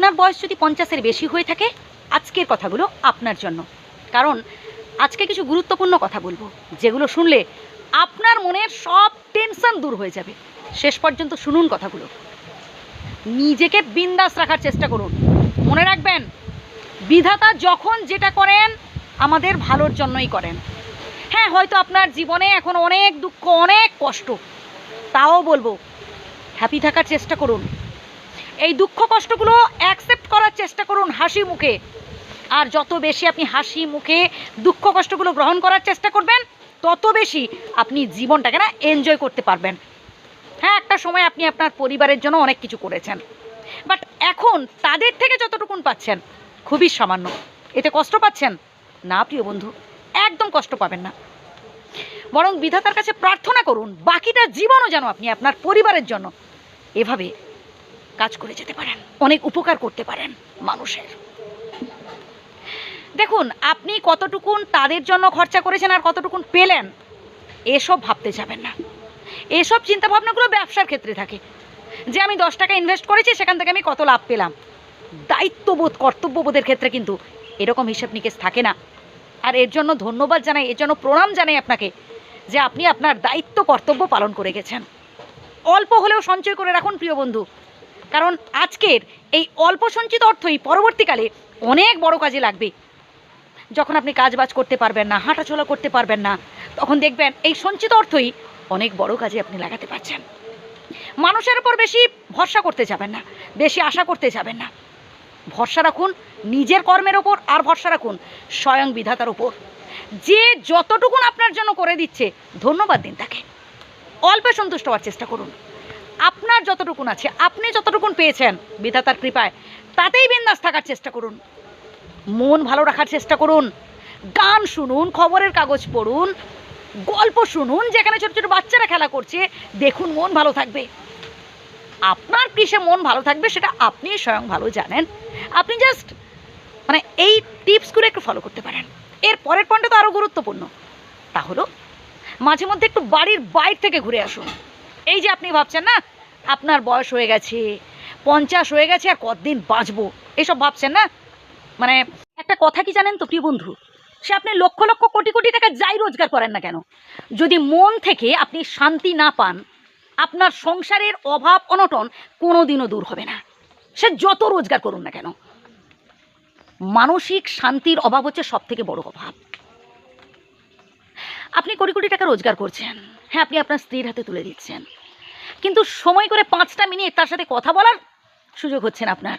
আপনার বয়স যদি পঞ্চাশের বেশি হয়ে থাকে, আজকের কথাগুলো আপনার জন্য। কারণ আজকে কিছু গুরুত্বপূর্ণ কথা বলব, যেগুলো শুনলে আপনার মনের সব টেনশন দূর হয়ে যাবে। শেষ পর্যন্ত শুনুন কথাগুলো। নিজেকে বিন্দাস রাখার চেষ্টা করুন। মনে রাখবেন, বিধাতা যখন যেটা করেন, আমাদের ভালোর জন্যই করেন। হ্যাঁ হয়তো আপনার জীবনে এখন অনেক দুঃখ, অনেক কষ্ট। তাও বলব হ্যাপি থাকার চেষ্টা করুন। এই দুঃখ কষ্টগুলো অ্যাকসেপ্ট করার চেষ্টা করুন হাসি মুখে। আর যত বেশি আপনি হাসি মুখে দুঃখ কষ্টগুলো গ্রহণ করার চেষ্টা করবেন, তত বেশি আপনি জীবনটাকে না এনজয় করতে পারবেন। হ্যাঁ একটা সময় আপনি আপনার পরিবারের জন্য অনেক কিছু করেছেন। বাট এখন তাদের থেকে যতটুকুন পাচ্ছেন, খুবই সামান্য। এতে কষ্ট পাচ্ছেন? না, প্রিয় বন্ধু, একদম কষ্ট পাবেন না। বরং বিধাতার কাছে প্রার্থনা করুন, বাকিটা জীবনও যেন আপনি আপনার পরিবারের জন্য এভাবে কাজ করে যেতে পারেন। অনেক উপকার করতে পারেন মানুষের। দেখুন, আপনি কতটুকুন তাদের জন্য খরচা করেছেন আর কতটুকুন পেলেন, এসব ভাবতে যাবেন না। এসব চিন্তাভাবনাগুলো ব্যবসার ক্ষেত্রে থাকে। যে আমি দশ টাকা ইনভেস্ট করেছি, সেখান থেকে আমি কত লাভ পেলাম। দায়িত্ববোধ, কর্তব্যবোধের ক্ষেত্রে কিন্তু এরকম হিসেব নিকেশ থাকে না। আর এর জন্য ধন্যবাদ জানাই, এর জন্য প্রণাম জানাই আপনাকে যে আপনি আপনার দায়িত্ব, কর্তব্য পালন করে গেছেন। অল্প হলেও সঞ্চয় করে রাখুন, প্রিয় বন্ধু। কারণ আজকের এই অল্প সঞ্চিত অর্থই পরবর্তীকালে অনেক বড় কাজে লাগবে। যখন আপনি কাজ বাজ করতে পারবেন না, হাঁটাচলা করতে পারবেন না, তখন দেখবেন এই সঞ্চিত অর্থই অনেক বড় কাজে আপনি লাগাতে পারছেন। মানুষের উপর বেশি ভরসা করতে যাবেন না, বেশি আশা করতে যাবেন না। ভরসা রাখুন, নিজের কর্মের ওপর আর ভরসা রাখুন, স্বয়ং বিধাতার ওপর যে যতটুকুন আপনার জন্য করে দিচ্ছে, ধন্যবাদ দিন তাকে। অল্পে সন্তুষ্ট হওয়ার চেষ্টা করুন। আপনার যতটুকুন আছে, আপনি যতটুকুন পেয়েছেন বিধাতার কৃপায়, তাতেই বিন্দাস থাকার চেষ্টা করুন। মন ভালো রাখার চেষ্টা করুন, গান শুনুন, খবরের কাগজ পড়ুন, গল্প শুনুন, যেখানে ছোট ছোট বাচ্চারা খেলা করছে, দেখুন মন ভালো থাকবে। আপনার কিসে মন ভালো থাকবে সেটা আপনি স্বয়ং ভালো জানেন। আপনি জাস্ট মানে এই টিপসগুলো একটু ফলো করতে পারেন। এর পরের পয়েন্টটা তো আরও গুরুত্বপূর্ণ। তা হলো মাঝে মধ্যে একটু বাড়ির বাইর থেকে ঘুরে আসুন। এই যে আপনি ভাবছেন না, আপনার বয়স হয়ে গেছে, পঞ্চাশ হয়ে গেছে, আর কতদিন বাঁচবো? এসব ভাবছেন না? মানে একটা কথা কি জানেন তো, প্রিয় বন্ধু? সে আপনি লক্ষ লক্ষ কোটি কোটি টাকা যাই রোজগার করেন না কেন? যদি মন থেকে আপনি শান্তি না পান, আপনার সংসারের অভাব অনটন কোনো দিনও দূর হবে না। সে যত রোজগার করুন না কেন। মানসিক শান্তির অভাব হচ্ছে সব থেকে বড় অভাব। আপনি কোটি কোটি টাকা রোজগার করছেন। হ্যাঁ আপনি আপনার স্ত্রীর হাতে তুলে দিচ্ছেন। কিন্তু সময় করে পাঁচটা মিনিট তার সাথে কথা বলার সুযোগ হচ্ছে না আপনার।